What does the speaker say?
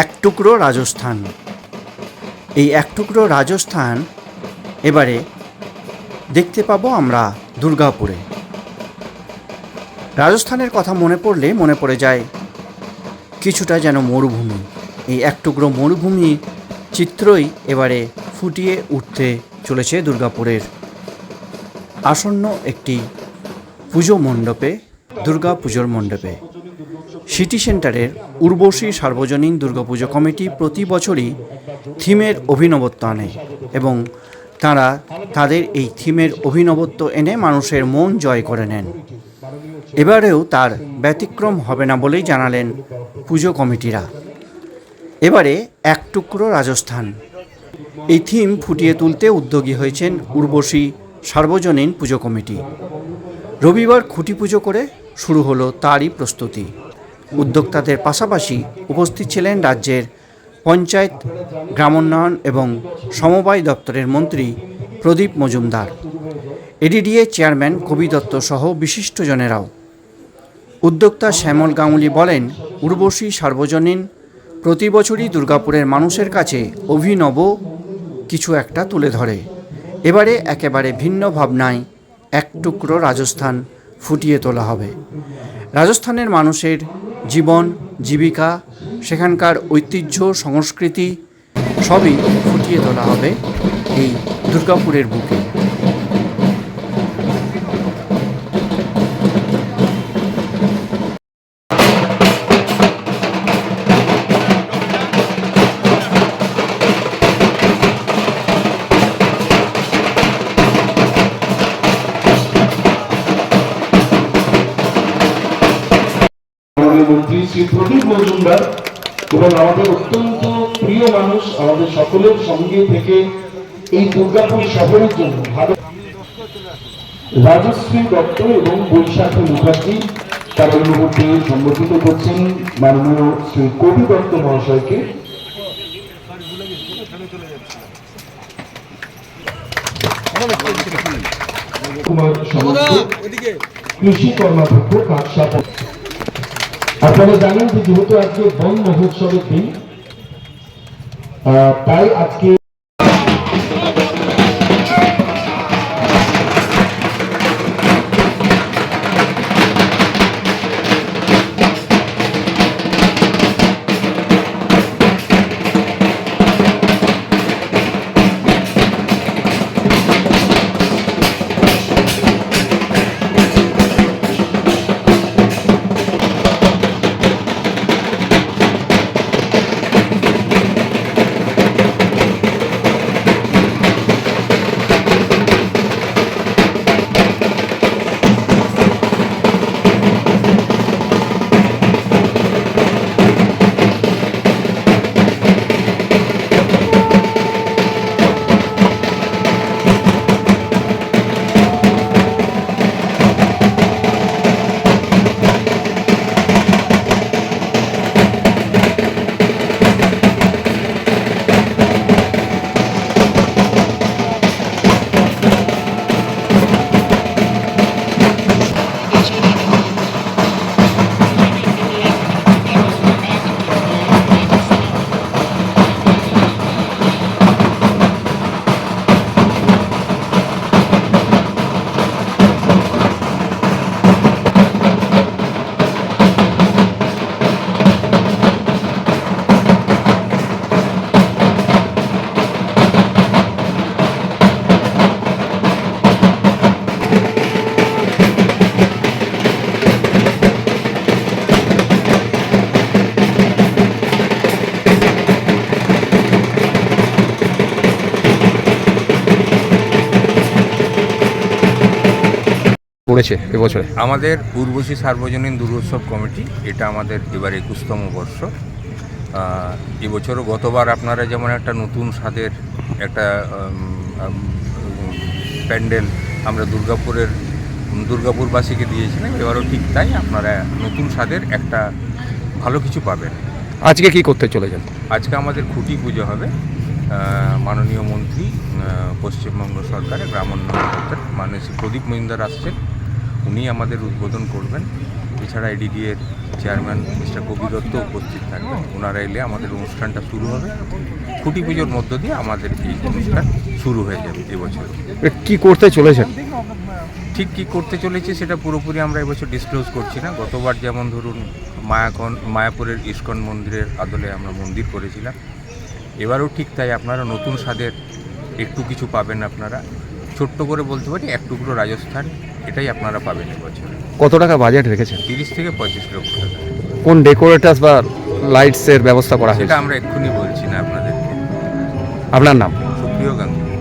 এক টুকরো রাজস্থান। এই এক টুকরো রাজস্থান এবারে দেখতে পাবো আমরা দুর্গাপুরে। রাজস্থানের কথা মনে পড়লে মনে পড়ে যায় কিছুটা যেন মরুভূমি। এই এক টুকরো মরুভূমি চিত্রই এবারে ফুটিয়ে উঠতে চলেছে দুর্গাপুরের। আসন্ন একটি পুজো মণ্ডপে, দুর্গা পুজোর মণ্ডপে। সিটি সেন্টারের উর্বশী সার্বজনীন দুর্গাপুজো কমিটি প্রতি বছরই থিমের অভিনবত্ব আনে এবং তারা তাদের এই থিমের অভিনবত্ব এনে মানুষের মন জয় করে নেন। এবারেও তার ব্যতিক্রম হবে না বলেই জানালেন পুজো কমিটিরা। এবারে এক টুকরো রাজস্থান। এই থিম ফুটিয়ে তুলতে উদ্যোগী হয়েছেন উর্বশী সার্বজনীন পুজো কমিটি। রবিবার খুঁটি পুজো করে শুরু হলো তারই প্রস্তুতি। উদ্যোক্তাদের পাশাপাশি উপস্থিত ছিলেন রাজ্যের পঞ্চায়েত, গ্রামোন্নয়ন এবং সমবায় দপ্তরের মন্ত্রী প্রদীপ মজুমদার। এডিডিএ চেয়ারম্যান কবি দত্ত সহ বিশিষ্টজনেরাও। উদ্যোক্তা শ্যামল গাঙ্গুলি বলেন, উর্বশী, সার্বজনীন, প্রতি বছরই দুর্গাপুরের মানুষের কাছে অভিনব কিছু একটা তুলে ধরে। এবারে একেবারে ভিন্ন ভাবনায় এক টুকরো রাজস্থান ফুটিয়ে তোলা হবে। রাজস্থানের মানুষের জীবন, জীবিকা, সেখানকার ঐতিহ্য, সংস্কৃতি সবই ফুটিয়ে তোলা হবে এই দুর্গাপুরের বুকে। মন্ত্রী শ্রী প্রদীপ মজুমদার এবং আমাদের অত্যন্ত প্রিয় মানুষ আমাদের সকলের সঙ্গে থেকে এই দুর্গাপুর শহরের জন্য ভারত রাজশ্রী দত্ত এবং বৈশাখী মুখার্জি তারা মুহূর্তে সম্বোধিত করছেন মাননীয় শ্রী কবি দত্ত মহাশয়কে। কুমার সমস্ত কৃষি কর্মাধ্যক্ষ কাকসা আপনারা জানেন যে যেহেতু আজকে বন মহোৎসবের দিন তাই আজকে পড়েছে এবছরে? আমাদের পূর্বশী সার্বজনীন দুর্গোৎসব কমিটি এটা আমাদের এবার একুশতম বর্ষ। এবছরও গতবার আপনারা যেমন একটা নতুন স্বাদের একটা প্যান্ডেল আমরা দুর্গাপুরের দুর্গাপুরবাসীকে দিয়েছিলাম এবারও ঠিক তাই আপনারা নতুন স্বাদের একটা ভালো কিছু পাবেন। আজকে কি করতে চলে চলেছেন আজকে আমাদের খুঁটি পুজো হবে। মাননীয় মন্ত্রী পশ্চিমবঙ্গ সরকারের গ্রামোন্নয়ন মাননীয় প্রদীপ মহিন্দার আসছেন। উনি আমাদের উদ্বোধন করবেন। এছাড়া এডিডি এর চেয়ারম্যান মিস্টার কবি দত্ত উপস্থিত থাকবেন। ওনারা এলে আমাদের অনুষ্ঠানটা শুরু হবে। খুঁটি পুজোর মধ্য দিয়ে আমাদের এই অনুষ্ঠান শুরু হয়ে যাবে এবছর। কি করতে চলেছেন? ঠিক কী করতে চলেছে সেটা পুরোপুরি আমরা এবছর ডিসক্লোজ করছি না। গতবার যেমন ধরুন মায়াকন মায়াপুরের ইস্কন মন্দিরের আদলে আমরা মন্দির করেছিলাম। এবারও ঠিক তাই। আপনারা নতুন স্বাদের একটু কিছু পাবেন আপনারা। ছোট্ট করে বলতে পারি এক টুকরো রাজস্থান এটাই আপনারা পাবেন এবছর। কত টাকা বাজেট রেখেছেন? তিরিশ থেকে পঁয়ত্রিশ লক্ষ টাকা। কোন ডেকোরেটার্স বা লাইটসের ব্যবস্থা করা সেটা আমরা এক্ষুনি বলছি না আপনাদেরকে। আপনার নাম? সুপ্রিয় গাঙ্গুলি।